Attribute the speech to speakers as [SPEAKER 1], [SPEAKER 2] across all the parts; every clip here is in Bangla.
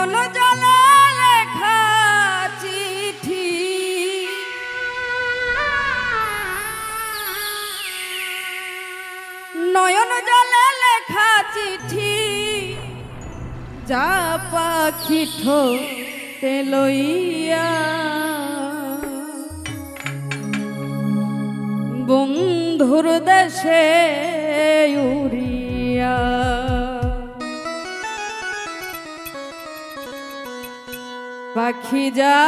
[SPEAKER 1] নয়ন জলে লেখা চিঠি। নয়ন লেখা চিঠি। যা পাখি ঠোঁটে লইয়া। বন্ধুর দেশে উড়িয়া পাখি যা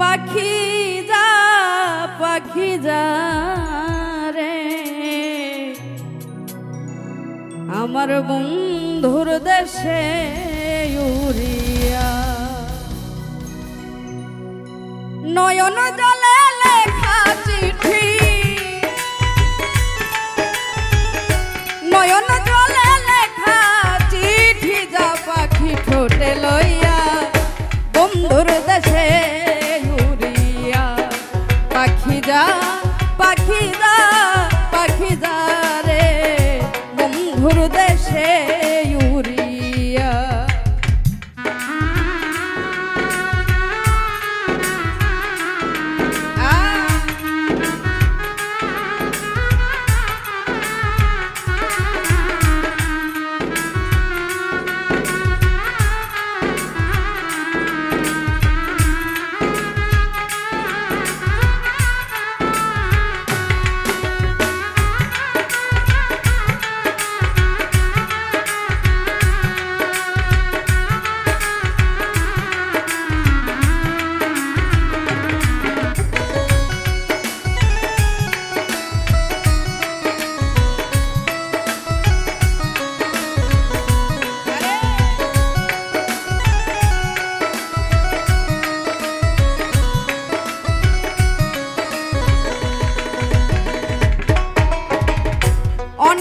[SPEAKER 1] পাখি যা পাখি যা রে। আমার বন্ধুর দেশে উড়িয়া নয়ন জলে বন্ধুর দেশে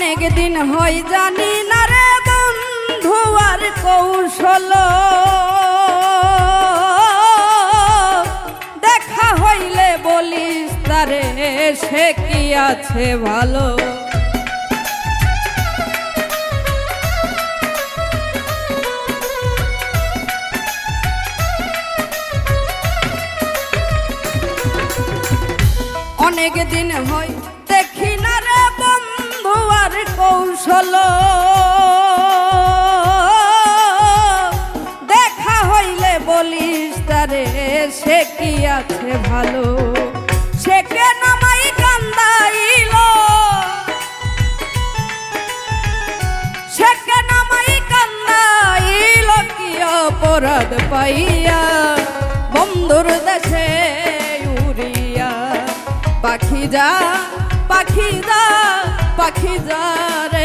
[SPEAKER 1] অনেক দিন হয় জানি না রে বন্ধু, আর কৌশল। দেখা হইলে বলিস তারে সে কি আছে ভালো? অনেক দিন হয় কৌশল। দেখা হইলে বলিস তারে, সে কি আছে ভালো? সে কেন মাই কান্দাইল? সে কেন মাই কান্দাইল? কি অপরাধ পাইয়া বন্ধুর দেশে উড়িয়া? পাখি যা পাখি যা পাখি যা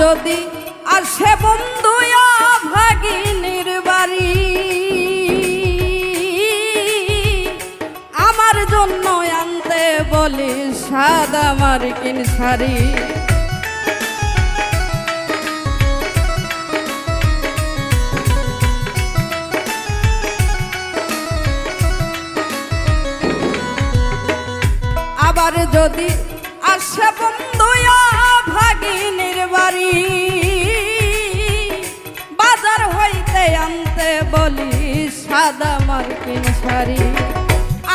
[SPEAKER 1] যদি আসে বন্ধু ভাগিনীর বাড়ি, আমার জন্য আনতে বলি সাদা মার্কিন শাড়ি। আবার যদি আসে বন্ধু বলি, সাদা মার্কিন শাড়ি।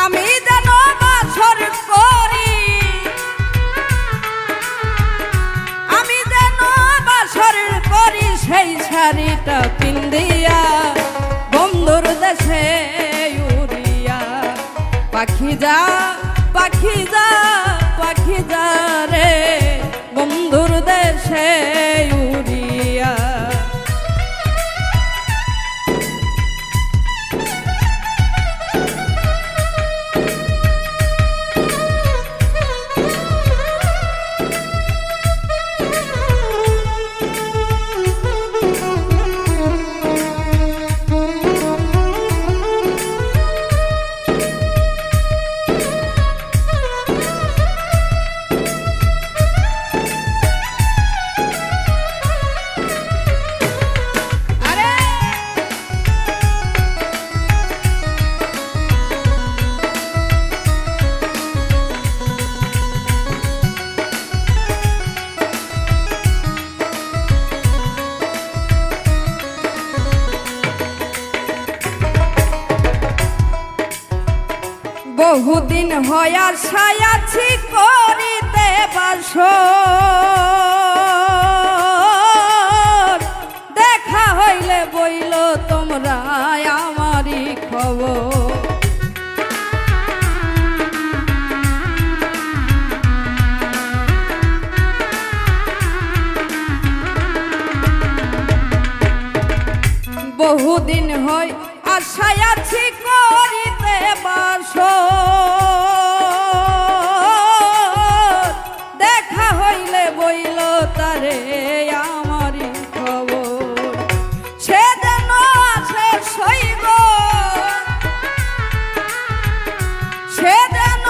[SPEAKER 1] আমি সেই শাড়িটা পিন্দিয়া বন্ধুর দেশে উড়িয়া। পাখি যা পাখি যা পাখি যা রে, বন্ধুর দেশে বহুদিন হয়ার সায়াছি করিতে বাস দেখা হইলে বইল তোমরা আমারই খবর। বহুদিন হয় আশায় আছি করিতে বাস। দেখা হইলে বইল তারে আমারই খবর। সে যেন আছে সইব সে যেন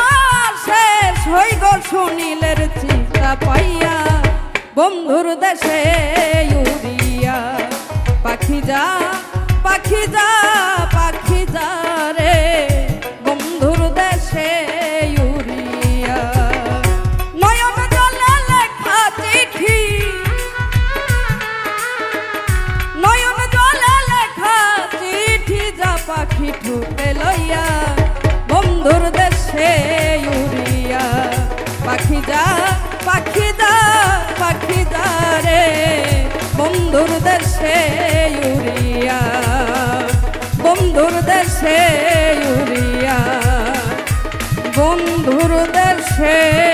[SPEAKER 1] আছে সইগ শুনিলের চিন্তা পাইয়া। বন্ধুর দেশে উড়িয়া পাখি যা পাখি যা পাখি যা রে। বন্ধুর দেশে উড়িয়া নয়ন জলে লেখা চিঠি। নয়ন জলে লেখা চিঠি যা পাখি ঠুকে লইয়া। বন্ধুর দেশে উড়িয়া পাখি যা পাখি যা পাখি যা রে। বন্ধুর দেশে বন্ধুর দেশে ইউরিয়া বন্ধুর দেশে